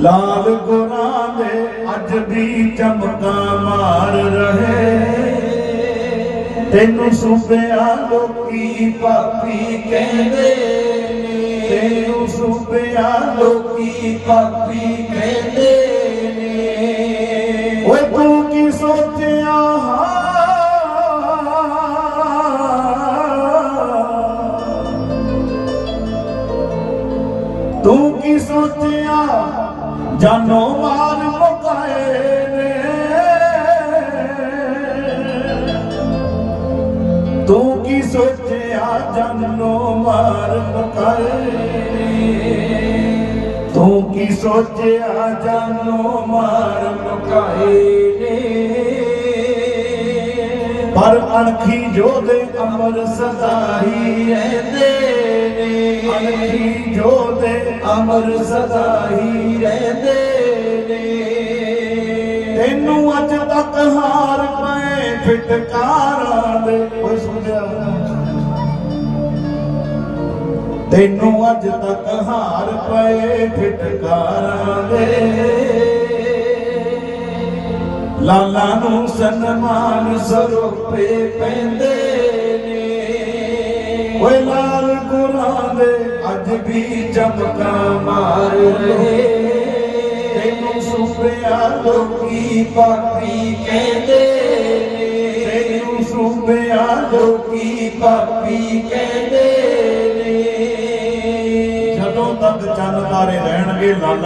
ਲਾਲ ਗੁਰਾਂ ਦੇ ਅੱਜ ਵੀ ਚਮਕਾਂ ਮਾਰ ਰਹੇ। ਤੈਨੂੰ ਸੂਬਿਆਂ ਲੋਕੀ ਪਾਪੀ ਕਹਿੰਦੇ ਤੈਨੂੰ ਸੂਬਿਆਂ ਲੋਕੀ ਪਾਪੀ ਕਹਿੰਦੇ ਨੇ। ਓਏ ਤੂੰ ਕੀ ਸੋਚਿਆ? ਤੂੰ ਕੀ ਸੋਚਿਆ? ਜਾਨੋ ਮਾਰ ਮੁਕਾਏ ਨੇ। ਤੂੰ ਕੀ ਸੋਚਿਆ ਜਾਨੋ ਮਾਰ ਮੁਕਾਏ ਤੂੰ ਕੀ ਸੋਚਿਆ ਜਾਨੋ ਮਾਰ ਮੁਕਾਏ ਨੇ। ਪਰ ਅਣਖੀ ਜੋਦੇ ਅਮਰ ਸਦਾ ਹੀ ਰਹਿੰਦੇ ਨੇ। ਅਣਖੀ ਜੋਦੇ ਅਮਰ ਸਦਾ ਹੀ ਰਹਿੰਦੇ ਨੇ। ਤੈਨੂੰ ਅੱਜ ਤੱਕ ਹਾਰ ਪਏ ਫਿਟਕਾਰਾਂ ਦੇ। ਓਏ ਸੁਣਿਆ ਤੈਨੂੰ ਅੱਜ ਤੱਕ ਹਾਰ ਪਏ ਫਿਟਕਾਰਾਂ ਦੇ। ਲਾਲਾ ਨੂੰ ਸਨਮਾਨ ਸਰੋਪੇ ਪੈਂਦੇ ਨੇ। ਓਏ ਲਾਲ ਵੀ ਚਮਕਾਂ ਮਾਰ ਰਹੇ। ਤੈਨੂੰ ਸੂਬਿਆਂ ਲੋਕੀ ਪਾਪੀ ਕਹਿੰਦੇ। ਤੈਨੂੰ ਸੂਬਿਆਂ ਲੋਕੀ ਪਾਪੀ ਕਹਿੰਦੇ ਜਦੋਂ ਤੱਕ ਚੰਨ ਤਾਰੇ ਰਹਿਣਗੇ, ਲਾਲਾ